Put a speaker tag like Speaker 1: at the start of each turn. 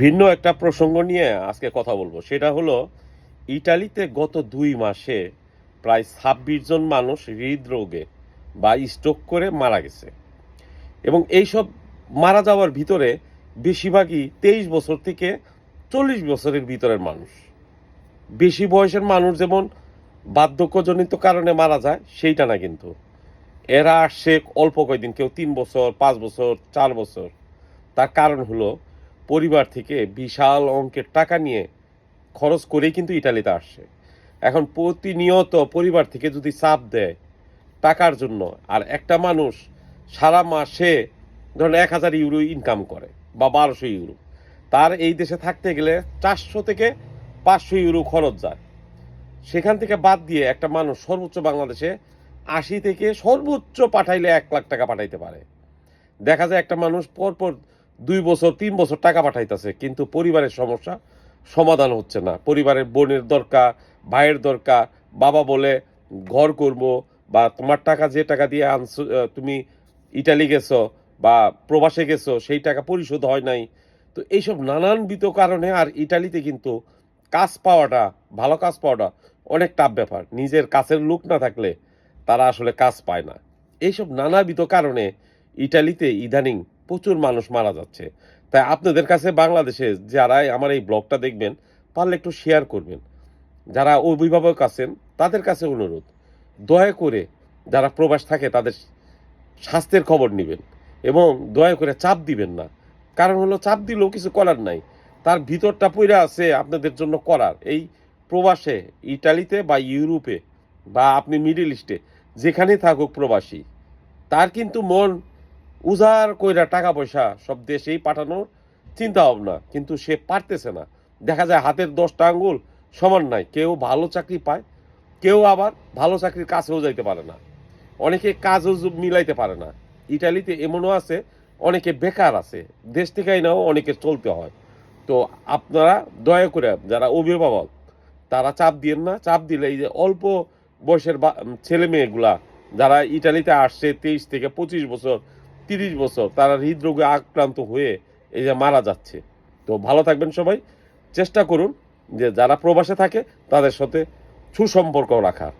Speaker 1: ভিন্ন একটা প্রসঙ্গ নিয়ে আজকে কথা বলব। সেটা হলো, ইটালিতে গত দুই মাসে প্রায় ছাব্বিশ জন মানুষ হৃদরোগে বা স্ট্রোক করে মারা গেছে। এবং এইসব মারা যাওয়ার ভিতরে বেশিরভাগই তেইশ বছর থেকে চল্লিশ বছরের ভিতরের মানুষ। বেশি বয়সের মানুষ যেমন বার্ধক্যজনিত কারণে মারা যায়, সেইটা না কিন্তু। এরা আসছে অল্প কয়দিন, কেউ তিন বছর, পাঁচ বছর, চার বছর। তার কারণ হলো পরিবার থেকে বিশাল অঙ্কের টাকা নিয়ে খরচ করেই কিন্তু ইটালিতে আসছে এখন প্রতিনিয়ত পরিবার থেকে যদি চাপ দেয় টাকার জন্য, আর একটা মানুষ সারা মাসে ধরুন এক হাজার ইউরো ইনকাম করে বা বারোশো ইউরো, তার এই দেশে থাকতে গেলে চারশো থেকে পাঁচশো ইউরো খরচ যায়। সেখান থেকে বাদ দিয়ে একটা মানুষ সর্বোচ্চ বাংলাদেশে আশি থেকে সর্বোচ্চ পাঠাইলে এক লাখ টাকা পাঠাইতে পারে। দেখা যায় একটা মানুষ পরপর দুই বছর, তিন বছর টাকা পাঠাইতেছে, কিন্তু পরিবারের সমস্যা, সমাধান হচ্ছে না। পরিবারের বোনের দরকার, ভাইয়ের দরকার, বাবা বলে ঘর করব বা তোমার টাকা যে টাকা দিয়ে আনছো তুমি ইটালি গেছো বা প্রবাসে গেছো, সেই টাকা পরিশোধ হয় নাই। তো এইসব নানানবিধ কারণে আর ইটালিতে কিন্তু কাজ পাওয়াটা, ভালো কাজ পাওয়াটা অনেক টাফ ব্যাপার। নিজের কাছের লোক না থাকলে তারা আসলে কাজ পায় না। এইসব নানাবিধ কারণে ইটালিতে ইদানিং প্রচুর মানুষ মারা যাচ্ছে। তাই আপনাদের কাছে বাংলাদেশে যারা আমার এই ব্লগটা দেখবেন, পারলে একটু শেয়ার করবেন। যারা অভিভাবক আছেন, তাদের কাছে অনুরোধ, দয়া করে যারা প্রবাস থাকে, তাদের স্বাস্থ্যের খবর নেবেন এবং দয়া করে চাপ দিবেন না। কারণ হলো, চাপ দিলেও কিছু করার নাই। তার ভিতরটা পইরা আছে আপনাদের জন্য করার। এই প্রবাসে, ইটালিতে বা ইউরোপে বা আপনি মিডিল ইস্টে, যেখানেই থাকুক প্রবাসী, তার কিন্তু মন উজাড় কইরা টাকা পয়সা সব দেশেই পাঠানোর চিন্তা ভাবনা কিন্তু সে পারতেছে না। দেখা যায় হাতের দশটা আঙ্গুল সমান নাই, কেউ ভালো চাকরি পায়, কেউ আবার ভালো চাকরির কাছেও যাইতে পারে না। অনেকে কাজও মিলাইতে পারে না। ইটালিতে এমনও আছে, অনেকে বেকার আছে। দেশ থেকে নাও অনেকে চলতে হয়। তো আপনারা দয়া করে, যারা অভিভাবক, তারা চাপ দিয়েন না। চাপ দিলে এই যে অল্প বয়সের ছেলে মেয়েগুলা, যারা ইটালিতে আসছে, তেইশ থেকে পঁচিশ বছর তিরিশ বছর তারা হৃদরোগে আক্রান্ত হয়ে এই যে মারা যাচ্ছে। তো ভালো থাকবেন সবাই। চেষ্টা করুন যে যারা প্রবাসে থাকে তাদের সাথে সুসম্পর্ক রাখার।